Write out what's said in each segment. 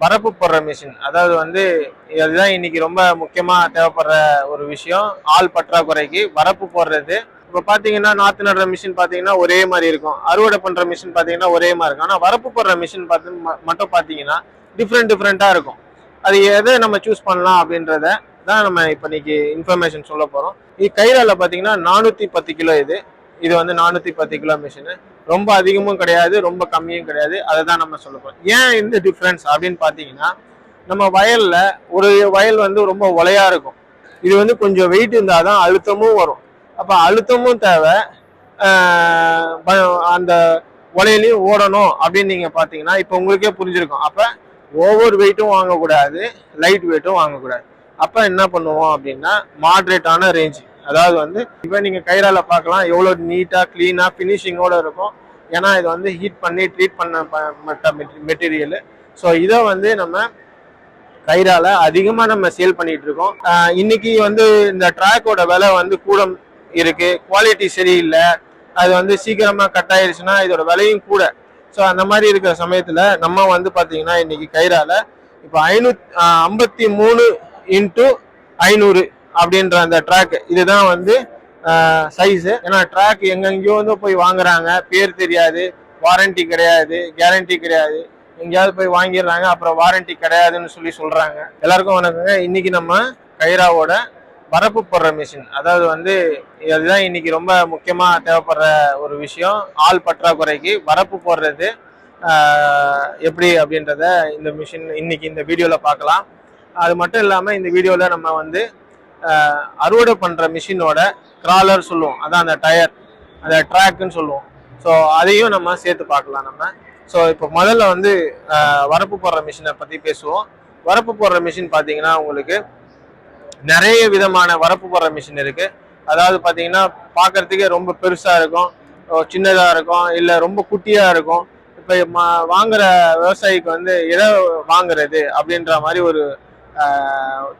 வரப்பு போடுற மிஷின் அதாவது வந்து அதுதான் இன்னைக்கு ரொம்ப முக்கியமாக தேவைப்படுற ஒரு விஷயம். ஆள் பற்றாக்குறைக்கு வரப்பு போடுறது. இப்போ பார்த்தீங்கன்னா நாற்று நடுற மிஷின் பார்த்தீங்கன்னா ஒரே மாதிரி இருக்கும். அறுவடை பண்ணுற மிஷின் பார்த்தீங்கன்னா ஒரே மாதிரி இருக்கும். ஆனால் வரப்பு போடுற மிஷின் பார்த்து ம- மட்டும் பார்த்தீங்கன்னா டிஃப்ரெண்ட் டிஃப்ரெண்ட்டாக இருக்கும். அது எதை நம்ம சூஸ் பண்ணலாம் அப்படின்றத தான் நம்ம இப்போ இன்னைக்கு இன்ஃபர்மேஷன் சொல்ல போகிறோம் இது கைரால பார்த்தீங்கன்னா நானூற்றி பத்து கிலோ இது. இது வந்து நானூற்றி பத்து கிலோ மிஷினு ரொம்ப அதிகமும் கிடையாது ரொம்ப கம்மியும் கிடையாது. அதை தான் நம்ம சொல்ல போகிறோம் ஏன் இந்த டிஃப்ரென்ஸ் அப்படின்னு பார்த்தீங்கன்னா நம்ம வயலில் ஒரு வயல் வந்து ரொம்ப ஒலையா இருக்கும். இது வந்து கொஞ்சம் வெயிட் இருந்தால் தான் அழுத்தமும் வரும். அப்போ அழுத்தமும் தேவை. அந்த ஒலையிலையும் ஓடணும் அப்படின்னு நீங்கள் பார்த்தீங்கன்னா இப்போ உங்களுக்கே புரிஞ்சிருக்கும். அப்போ ஓவர் வெயிட்டும் வாங்கக்கூடாது லைட் வெயிட்டும் வாங்கக்கூடாது. அப்போ என்ன பண்ணுவோம் அப்படின்னா மாட்ரேட்டான ரேஞ்சு அதாவது வந்து இப்போ நீங்கள் கைரால பார்க்கலாம் எவ்வளோ நீட்டாக க்ளீனாக ஃபினிஷிங்கோட இருக்கும். ஏன்னா இது வந்து ஹீட் பண்ணி ட்ரீட் பண்ண மெட்டீரியல் ஸோ இதை வந்து நம்ம கைரால அதிகமாக நம்ம சேல் பண்ணிட்டு இருக்கோம். இன்னைக்கு வந்து இந்த ட்ராக்கோட விலை வந்து கூட இருக்கு. குவாலிட்டி சரியில்லை. அது வந்து சீக்கிரமா கட் ஆயிடுச்சுன்னா இதோட விலையும் கூட. ஸோ அந்த மாதிரி இருக்கிற சமயத்தில் நம்ம வந்து பார்த்தீங்கன்னா இன்னைக்கு கைரால இப்போ ஐநூத் ஐம்பத்தி மூணு இன்ட்டு ஐநூறு அப்படின்ற அந்த ட்ராக் இதுதான் வந்து சைஸு ஏன்னா ட்ராக் எங்கெங்கேயோ வந்து போய் வாங்குறாங்க. பேர் தெரியாது. வாரண்டி கிடையாது. கேரண்டி கிடையாது. எங்கேயாவது போய் வாங்கிடுறாங்க. அப்புறம் வாரண்டி கிடையாதுன்னு சொல்லி சொல்கிறாங்க எல்லாருக்கும் வணக்கங்க. இன்னைக்கு நம்ம கைராவோட வரப்பு போடுற மிஷின் அதாவது வந்து அதுதான் இன்னைக்கு ரொம்ப முக்கியமாக தேவைப்படுற ஒரு விஷயம். ஆள் பற்றாக்குறைக்கு வரப்பு போடுறது எப்படி அப்படின்றத இந்த மிஷின் இன்னைக்கு இந்த வீடியோவில் பார்க்கலாம். அது மட்டும் இல்லாமல் இந்த வீடியோவில் நம்ம வந்து அறுவடை பண்ணுற மிஷினோட கிராலர் சொல்லுவோம். அதான் அந்த டயர் அந்த ட்ராக்குன்னு சொல்லுவோம். ஸோ அதையும் நம்ம சேர்த்து பார்க்கலாம் நம்ம. ஸோ இப்போ முதல்ல வந்து வரப்பு போடுற மிஷினை பற்றி பேசுவோம். வரப்பு போடுற மிஷின் பார்த்தீங்கன்னா உங்களுக்கு நிறைய விதமான வரப்பு போடுற மிஷின் இருக்குது அதாவது பார்த்தீங்கன்னா பார்க்கறதுக்கே ரொம்ப பெருசாக இருக்கும். சின்னதாக இருக்கும். இல்லை ரொம்ப குட்டியாக இருக்கும். இப்போ வாங்குற விவசாயிக்கு வந்து எதை வாங்குறது அப்படின்ற மாதிரி ஒரு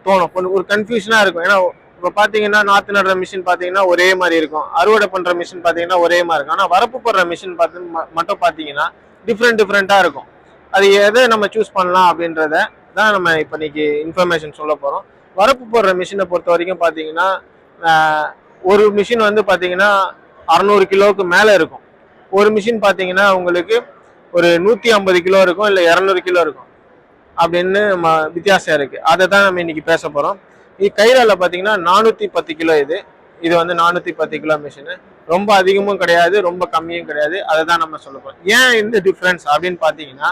தோணும். கொஞ்சம் ஒரு கன்ஃபியூஷனாக இருக்கும். ஏன்னா இப்போ பார்த்தீங்கன்னா நாற்று நடுற மிஷின் பார்த்தீங்கன்னா ஒரே மாதிரி இருக்கும். அறுவடை பண்ணுற மிஷின் பார்த்தீங்கன்னா ஒரே மாதிரி இருக்கும். ஆனால் வரப்பு போடுற மிஷின் பார்த்து மட்டும் பார்த்தீங்கன்னா டிஃப்ரெண்ட் டிஃப்ரெண்ட்டாக இருக்கும். அது எதை நம்ம சூஸ் பண்ணலாம் அப்படின்றத தான் நம்ம இப்போ இன்னைக்கு இன்ஃபர்மேஷன் சொல்ல போகிறோம் வரப்பு போடுற மிஷினை பொறுத்த வரைக்கும் பார்த்தீங்கன்னா ஒரு மிஷின் வந்து பார்த்தீங்கன்னா அறநூறு கிலோவுக்கு மேலே இருக்கும். ஒரு மிஷின் பார்த்தீங்கன்னா உங்களுக்கு ஒரு நூற்றி ஐம்பது கிலோ இருக்கும் இல்லை இரநூறு கிலோ இருக்கும். அப்படின்னு வித்தியாசம் இருக்கு. அதை தான் நம்ம இன்னைக்கு பேச போகிறோம் இது கைரால பார்த்தீங்கன்னா நானூற்றி பத்து கிலோ இது. இது வந்து நானூற்றி பத்து கிலோ மிஷினு ரொம்ப அதிகமும் கிடையாது ரொம்ப கம்மியும் கிடையாது. அதை தான் நம்ம சொல்ல போகிறோம் ஏன் இந்த டிஃப்ரென்ஸ் அப்படின்னு பார்த்தீங்கன்னா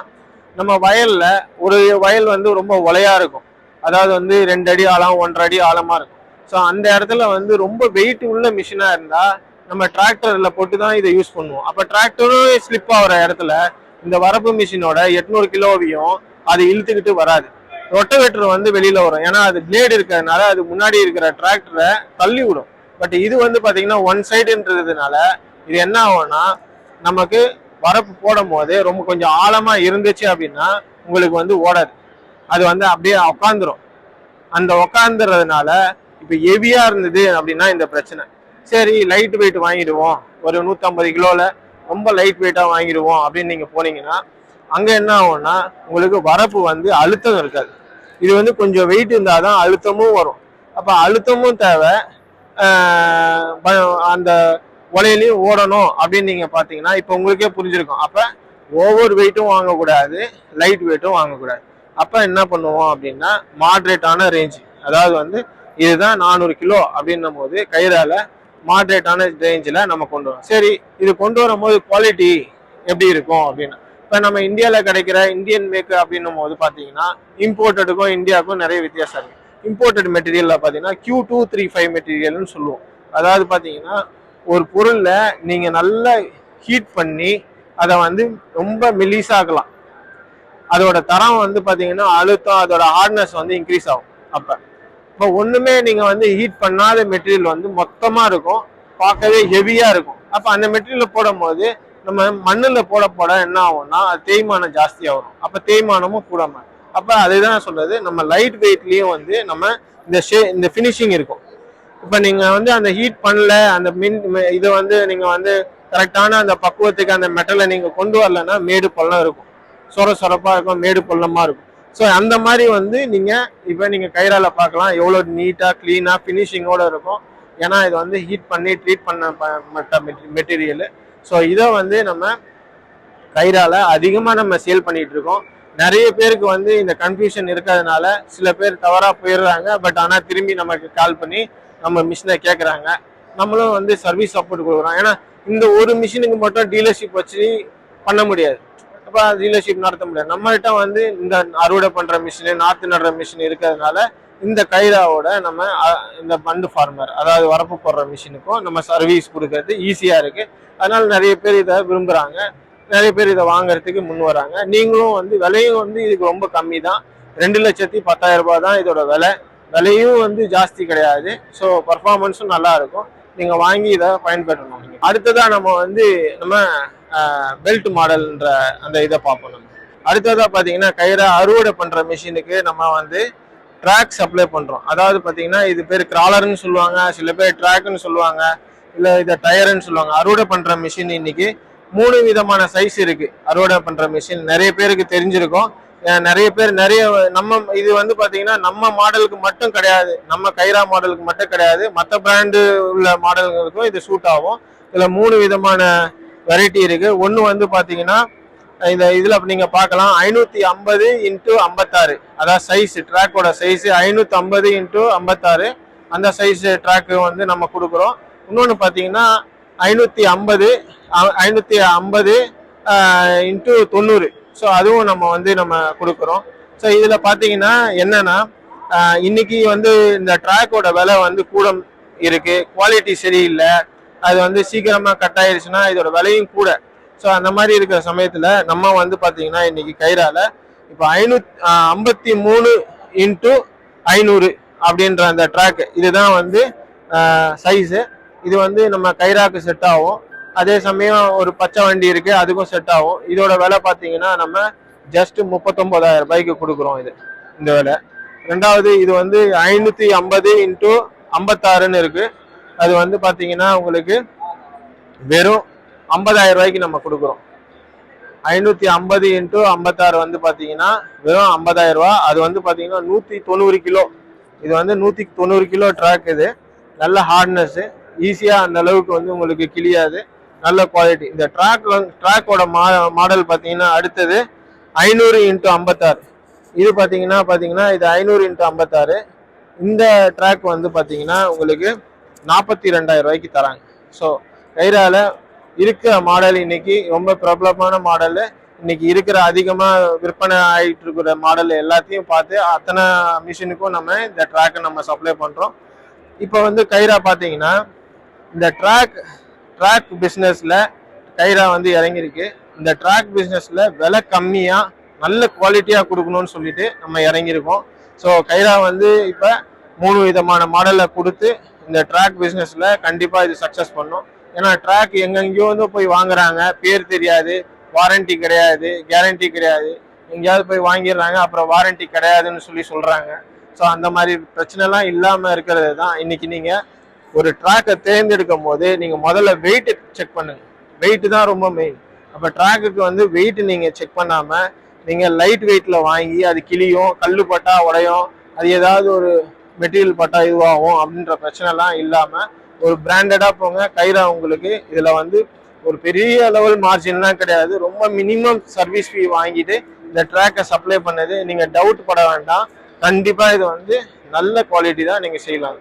நம்ம வயல்ல ஒரு வயல் வந்து ரொம்ப ஒலையா இருக்கும். அதாவது வந்து ரெண்டு அடி ஆழம் ஒன்றரை அடி ஆழமா இருக்கும். ஸோ அந்த இடத்துல வந்து ரொம்ப வெயிட் உள்ள மிஷினா இருந்தா நம்ம டிராக்டர்ல போட்டு தான் இதை யூஸ் பண்ணுவோம். அப்ப டிராக்டரும் ஸ்லிப் ஆகிற இடத்துல இந்த வரப்பு மிஷினோட எட்நூறு கிலோவையும் அது இழுத்துக்கிட்டு வராது. ரொட்டவேட்டர் வந்து வெளியில வரும். ஏன்னா அது பிளேடு இருக்கிறதுனால அது முன்னாடி இருக்கிற டிராக்டரை தள்ளி விடும். பட் இது வந்து பாத்தீங்கன்னா ஒன் சைடுன்றதுனால இது என்ன ஆகும்னா நமக்கு வரப்பு போடும் போது ரொம்ப கொஞ்சம் ஆழமா இருந்துச்சு அப்படின்னா உங்களுக்கு வந்து ஓடாது. அது வந்து அப்படியே உக்காந்துரும். அந்த உக்காந்துறதுனால இப்ப ஹெவியா இருந்தது அப்படின்னா இந்த பிரச்சனை. சரி லைட் வெயிட் வாங்கிடுவோம். ஒரு நூற்றம்பது கிலோல ரொம்ப லைட் வெயிட்டா வாங்கிடுவோம் அப்படின்னு நீங்க போனீங்கன்னா அங்கே என்ன ஆகும்னா உங்களுக்கு வரப்பு வந்து அழுத்தம் இருக்காது. இது வந்து கொஞ்சம் வெயிட் இருந்தால் தான் அழுத்தமும் வரும். அப்போ அழுத்தமும் தேவை. அந்த உலையிலையும் ஓடணும் அப்படின்னு நீங்கள் பார்த்தீங்கன்னா இப்போ உங்களுக்கே புரிஞ்சிருக்கும். அப்போ ஓவர் வெயிட்டும் வாங்கக்கூடாது லைட் வெயிட்டும் வாங்கக்கூடாது. அப்போ என்ன பண்ணுவோம் அப்படின்னா மாட்ரேட்டான ரேஞ்ச் அதாவது வந்து இதுதான் நானூறு கிலோ அப்படின்னும் போது கயிறால் மாட்ரேட்டான ரேஞ்சில் நம்ம கொண்டு வரோம். சரி இது கொண்டு வரும்போது குவாலிட்டி எப்படி இருக்கும் அப்படின்னா இப்போ நம்ம இந்தியாவில் கிடைக்கிற இந்தியன் மேக் அப்படின்னும் போது பார்த்தீங்கன்னா இம்போர்ட்டடுக்கும் இந்தியாவுக்கும் நிறைய வித்தியாசம் இருக்குது இம்போர்ட்டட் மெட்டீரியலில் பார்த்தீங்கன்னா கியூ டூ த்ரீ ஃபைவ் மெட்டீரியல்னு சொல்லுவோம். அதாவது பார்த்தீங்கன்னா ஒரு பொருளை நீங்கள் நல்லா ஹீட் பண்ணி அதை வந்து ரொம்ப மெலிசாக்கலாம் அதோட தரம் வந்து பார்த்தீங்கன்னா அழுத்தம் அதோட ஹார்ட்னஸ் வந்து இன்க்ரீஸ் ஆகும் அப்போ. இப்போ ஒன்றுமே நீங்கள் வந்து ஹீட் பண்ணாத மெட்டீரியல் வந்து மொத்தமாக இருக்கும். பார்க்கவே ஹெவியாக இருக்கும். அப்போ அந்த மெட்டீரியல் போடும்போது நம்ம மண்ணில் போட போட என்ன ஆகும்னா அது தேய்மானம் ஜாஸ்தியாக வரும் அப்போ தேய்மானமும் கூடாம. அப்போ அதுதான் சொல்றது. நம்ம லைட் வெயிட்லேயும் வந்து நம்ம இந்த ஷே இந்த ஃபினிஷிங் இருக்கும். இப்போ நீங்கள் வந்து அந்த ஹீட் பண்ணல அந்த மின் இதை வந்து நீங்கள் வந்து கரெக்டான அந்த பக்குவத்துக்கு அந்த மெட்டலை நீங்கள் கொண்டு வரலன்னா மேடு பள்ளம் இருக்கும். சொர சொரப்பாக இருக்கும் மேடு பள்ளமாக இருக்கும். ஸோ அந்த மாதிரி வந்து நீங்கள் இப்போ நீங்கள் கயிறால் பார்க்கலாம் எவ்வளோ நீட்டாக க்ளீனாக ஃபினிஷிங்கோட இருக்கும். ஏன்னா இது வந்து ஹீட் பண்ணி ட்ரீட் பண்ண மெட்டீரியல் ஸோ இதை வந்து நம்ம கைரால அதிகமாக நம்ம சேல் பண்ணிட்டு இருக்கோம். நிறைய பேருக்கு வந்து இந்த கன்ஃபியூஷன் இருக்கிறதுனால சில பேர் தவறாக போயிடுறாங்க. பட் ஆனால் திரும்பி நமக்கு கால் பண்ணி நம்ம மிஷினை கேட்குறாங்க நம்மளும் வந்து சர்வீஸ் சப்போர்ட் கொடுக்குறோம். ஏன்னா இந்த ஒரு மிஷினுக்கு மட்டும் டீலர்ஷிப் வச்சு பண்ண முடியாது. அப்போ டீலர்ஷிப் நடத்த முடியாது. நம்மகிட்ட வந்து இந்த அறுவடை பண்ணுற மிஷினு நாற்று நடுற மிஷின் இருக்கிறதுனால இந்த கைராவோட நம்ம இந்த பண்டு ஃபார்மர் அதாவது வரப்பு போடுற மிஷினுக்கும் நம்ம சர்வீஸ் கொடுக்கறது ஈஸியாக இருக்குது அதனால் நிறைய பேர் இதை விரும்புகிறாங்க நிறைய பேர் இதை வாங்குறதுக்கு முன் வராங்க. நீங்களும் வந்து விலையும் வந்து இதுக்கு ரொம்ப கம்மி தான் ரெண்டு லட்சத்தி பத்தாயிரம் ரூபாய் தான் இதோட விலை. விலையும் வந்து ஜாஸ்தி கிடையாது. ஸோ பர்ஃபார்மன்ஸும் நல்லா இருக்கும். வாங்கி இதை பயன்படுத்தணும். அடுத்ததாக நம்ம வந்து நம்ம பெல்ட் மாடல்ன்ற அந்த இதை பார்ப்போம் நம்ம. அடுத்ததாக பார்த்தீங்கன்னா கயிறை அறுவடை பண்ணுற மிஷினுக்கு நம்ம வந்து ட்ராக் சப்ளை பண்ணுறோம் அதாவது பார்த்தீங்கன்னா இது பேர் கிராலர்னு சொல்லுவாங்க சில பேர் ட்ராக்னு சொல்லுவாங்க இல்லை இதை டயர்னு சொல்லுவாங்க. அறுவடை பண்ணுற மிஷின் இன்னைக்கு மூணு விதமான சைஸ் இருக்குது அறுவடை பண்ணுற மிஷின் நிறைய பேருக்கு தெரிஞ்சிருக்கும். நிறைய பேர் நிறைய நம்ம இது வந்து பார்த்தீங்கன்னா நம்ம மாடலுக்கு மட்டும் கிடையாது. நம்ம கைரா மாடலுக்கு மட்டும் கிடையாது. மற்ற பிராண்டு உள்ள மாடல்களுக்கும் இது சூட் ஆகும். இதில் மூணு விதமான வெரைட்டி இருக்குது ஒன்று வந்து பார்த்தீங்கன்னா இந்த இதில் நீங்கள் பார்க்கலாம். ஐநூற்றி ஐம்பது இன்ட்டு ஐம்பத்தாறு. அதாவது சைஸ் ட்ராக்கோட சைஸ் ஐநூற்றி ஐம்பது இன்ட்டு ஐம்பத்தாறு. அந்த சைஸ் ட்ராக்கு வந்து நம்ம கொடுக்குறோம். இன்னொன்று பார்த்தீங்கன்னா ஐநூற்றி ஐம்பது ஐநூற்றி ஐம்பது இன்ட்டு தொண்ணூறு. ஸோ அதுவும் நம்ம வந்து நம்ம கொடுக்குறோம். ஸோ இதில் பார்த்தீங்கன்னா என்னென்னா இன்றைக்கி இன்னைக்கு வந்து இந்த ட்ராக்கோட விலை வந்து கூட இருக்குது குவாலிட்டி சரியில்லை. அது வந்து சீக்கிரமாக கட் ஆயிடுச்சுன்னா இதோட விலையும் கூட ஸோ அந்த மாதிரி இருக்கிற சமயத்தில் நம்ம வந்து பார்த்தீங்கன்னா இன்னைக்கு கைரால இப்போ ஐநூத் ஐம்பத்தி மூணு இன்ட்டு ஐநூறு அப்படின்ற அந்த ட்ராக் இதுதான் வந்து சைஸு இது வந்து நம்ம கைராக்கு செட் ஆகும். அதே சமயம் ஒரு பச்சை வண்டி இருக்கு அதுக்கும் செட் ஆகும். இதோட விலை பார்த்தீங்கன்னா நம்ம ஜஸ்ட் முப்பத்தொன்பதாயிரம் ரூபாய்க்கு கொடுக்குறோம் இது இந்த விலை. ரெண்டாவது இது வந்து ஐநூத்தி ஐம்பது இன்ட்டு ஐம்பத்தாறுன்னு இருக்கு. அது வந்து பார்த்தீங்கன்னா உங்களுக்கு வெறும் ஐம்பதாயிரம் ரூபாய்க்கு நம்ம கொடுக்குறோம். ஐநூற்றி ஐம்பது இன்ட்டு ஐம்பத்தாறு வந்து பார்த்தீங்கன்னா வெறும் ஐம்பதாயிரம் ரூபா அது வந்து பார்த்தீங்கன்னா நூற்றி தொண்ணூறு கிலோ. இது வந்து நூற்றி தொண்ணூறு கிலோ ட்ராக் இது. நல்ல ஹார்ட்னஸ்ஸு ஈஸியாக அந்த அளவுக்கு வந்து உங்களுக்கு கிளியாது நல்ல குவாலிட்டி இந்த ட்ராக் ட்ராக்கோட மா மாடல் பார்த்தீங்கன்னா அடுத்தது ஐநூறு இன்ட்டு ஐம்பத்தாறு. இது பார்த்தீங்கன்னா பார்த்தீங்கன்னா இது ஐநூறு இன்ட்டு ஐம்பத்தாறு. இந்த ட்ராக் வந்து பார்த்தீங்கன்னா உங்களுக்கு நாற்பத்தி ரெண்டாயிரம் ரூபாய்க்கு தராங்க. ஸோ கைரால இருக்கிற மாடல் இன்னைக்கு ரொம்ப பிரபலமான மாடல் இன்னைக்கு இருக்கிற அதிகமாக விற்பனை ஆகிட்டு இருக்கிற மாடல் எல்லாத்தையும் பார்த்து அத்தனை மிஷினுக்கும் நம்ம இந்த ட்ராக்கை நம்ம சப்ளை பண்ணுறோம் இப்போ வந்து கைரா பார்த்தீங்கன்னா இந்த ட்ராக் ட்ராக் பிஸ்னஸில் கைரா வந்து இறங்கியிருக்கு. இந்த ட்ராக் பிஸ்னஸில் விலை கம்மியாக நல்ல குவாலிட்டியாக கொடுக்கணும்னு சொல்லிட்டு நம்ம இறங்கியிருக்கோம். ஸோ கைரா வந்து இப்போ மூணு விதமான மாடலை கொடுத்து இந்த ட்ராக் பிஸ்னஸில் கண்டிப்பாக இது சக்ஸஸ் பண்ணும். ஏன்னா ட்ராக் எங்கெங்கேயோ வந்து போய் வாங்குறாங்க. பேர் தெரியாது. வாரண்டி கிடையாது. கேரண்டி கிடையாது. எங்கேயாவது போய் வாங்கிடுறாங்க. அப்புறம் வாரண்டி கிடையாதுன்னு சொல்லி சொல்றாங்க. ஸோ அந்த மாதிரி பிரச்சனைலாம் இல்லாம இருக்கிறது தான் இன்னைக்கு நீங்க ஒரு ட்ராக்கை தேர்ந்தெடுக்கும் போது நீங்க முதல்ல வெயிட் செக் பண்ணுங்க. வெயிட் தான் ரொம்ப மெயின் அப்ப ட்ராக்குக்கு வந்து வெயிட் நீங்க செக் பண்ணாம நீங்க லைட் வெயிட்ல வாங்கி அது கிளியும் கல்லு பட்டா உடையும் அது ஏதாவது ஒரு மெட்டீரியல் பட்டா இதுவாகும் அப்படின்ற பிரச்சனைலாம் இல்லாம ஒரு பிராண்டடாக போங்க கைரா உங்களுக்கு. இதில் வந்து ஒரு பெரிய லெவல் மார்ஜின்லாம் கிடையாது. ரொம்ப மினிமம் சர்வீஸ் ஃபீ வாங்கிட்டு இந்த ட்ராக்கை சப்ளை பண்ணது. நீங்கள் டவுட் பட வேண்டாம். கண்டிப்பாக இது வந்து நல்ல குவாலிட்டி தான் நீங்கள் செய்யலாம்.